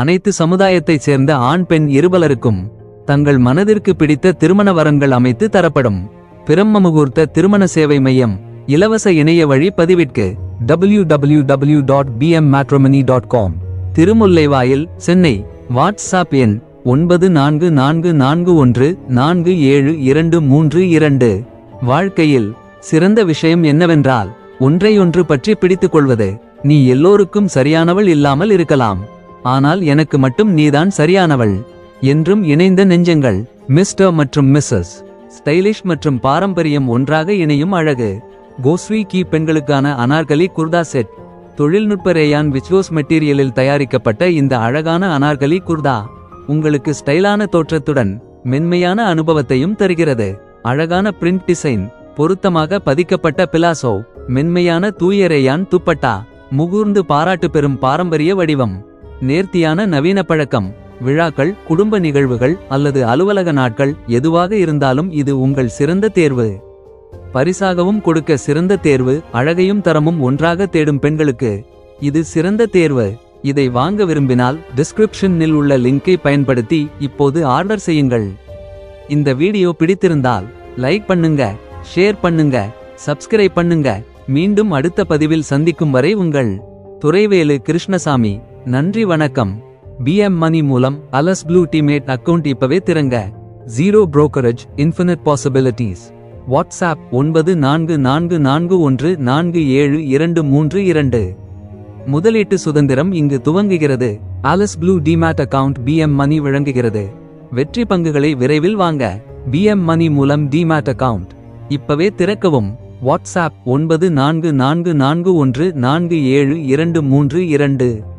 அனைத்து சமுதாயத்தைச் சேர்ந்த ஆண் பெண் இருபலருக்கும் தங்கள் மனதிற்கு பிடித்த திருமண வரன்கள் அமைத்து தரப்படும். பிரம்ம முகூர்த்த திருமண சேவை மையம் இலவச இணைய வழி பதிவிற்கு W W W dot dot com Thirumullaivoyal Chennai. WhatsApp எண் ஒன்பது நான்கு நான்கு நான்கு ஒன்று நான்கு ஏழு இரண்டு மூன்று இரண்டு. வாழ்க்கையில் சிறந்த விஷயம் என்னவென்றால் ஒன்றையொன்று பற்றி பிடித்துக் கொள்வது. நீ எல்லோருக்கும் சரியானவள் இல்லாமல் இருக்கலாம். ஆனால் எனக்கு மட்டும் நீதான் சரியானவள். என்றும் இணைந்த நெஞ்சங்கள் மிஸ்டர் மற்றும் மிஸ்ஸஸ் ஸ்டைலிஷ் மற்றும் பாரம்பரியம் ஒன்றாக இணையும் அழகு. கோஸ்வி கீ பெண்களுக்கான அனார்கலி குர்தா செட் தொழில்நுட்ப ரேயான் விச்வோஸ் மெட்டீரியலில் தயாரிக்கப்பட்ட இந்த அழகான அனார்கலி குர்தா உங்களுக்கு ஸ்டைலான தோற்றத்துடன் மென்மையான அனுபவத்தையும் தருகிறது. அழகான பிரிண்ட் டிசைன் பொருத்தமாக பதிக்கப்பட்ட பிலாசோ மென்மையான தூய ரேயான் துப்பட்டா முகூர்ந்து பாராட்டு பெறும் பாரம்பரிய வடிவம். நேர்த்தியான நவீன பழக்கம் விழாக்கள் குடும்ப நிகழ்வுகள் அல்லது அலுவலக நாட்கள் எதுவாக இருந்தாலும் இது உங்கள் சிறந்த தேர்வு. பரிசாகவும் கொடுக்க சிறந்த தேர்வு அழகையும் தரமும் ஒன்றாக தேடும் பெண்களுக்கு இது சிறந்த தேர்வு. இதை வாங்க விரும்பினால் டிஸ்கிரிப்ஷனில் உள்ள லிங்கை பயன்படுத்தி இப்போது ஆர்டர் செய்யுங்கள். இந்த வீடியோ பிடித்திருந்தால் லைக் பண்ணுங்க ஷேர் பண்ணுங்க சப்ஸ்கிரைப் பண்ணுங்க. மீண்டும் அடுத்த பதிவில் சந்திக்கும் வரை உங்கள் துறைவேலு கிருஷ்ணசாமி. நன்றி வணக்கம். பிஎம் மணி மூலம் அலஸ் ப்ளூ டிமேட் அக்கவுண்ட் இப்பவே திறங்க. Zero brokerage infinite possibilities WhatsApp ஒன்பது நான்கு நான்கு நான்கு ஒன்று நான்கு ஏழு இரண்டு மூன்று இரண்டு. முதலீட்டு சுதந்திரம் இங்கு துவங்குகிறது. Alice blue demat account PM money வழங்குகிறது. வெற்றி பங்குகளை விரைவில் வாங்க. பிஎம் மணி மூலம் டிமேட் அக்கவுண்ட் இப்பவே திறக்கவும். வாட்ஸ்அப் ஒன்பது நான்கு நான்கு நான்கு ஒன்று நான்கு ஏழு இரண்டு மூன்று இரண்டு.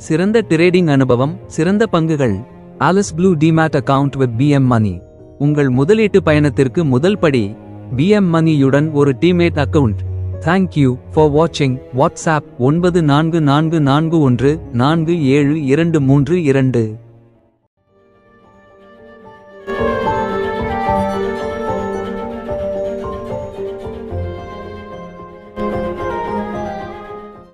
சிறந்த டிரேடிங் அனுபவம் சிறந்த பங்குகள். Alice blue demat account with PM money உங்கள் முதலீட்டு பயணத்திற்கு முதல் படி பிஎம் மணியுடன் ஒரு demat account thank you for வாட்சிங் வாட்ஸ்அப் ஒன்பது நான்கு நான்கு நான்கு ஒன்று நான்கு ஏழு இரண்டு மூன்று இரண்டு.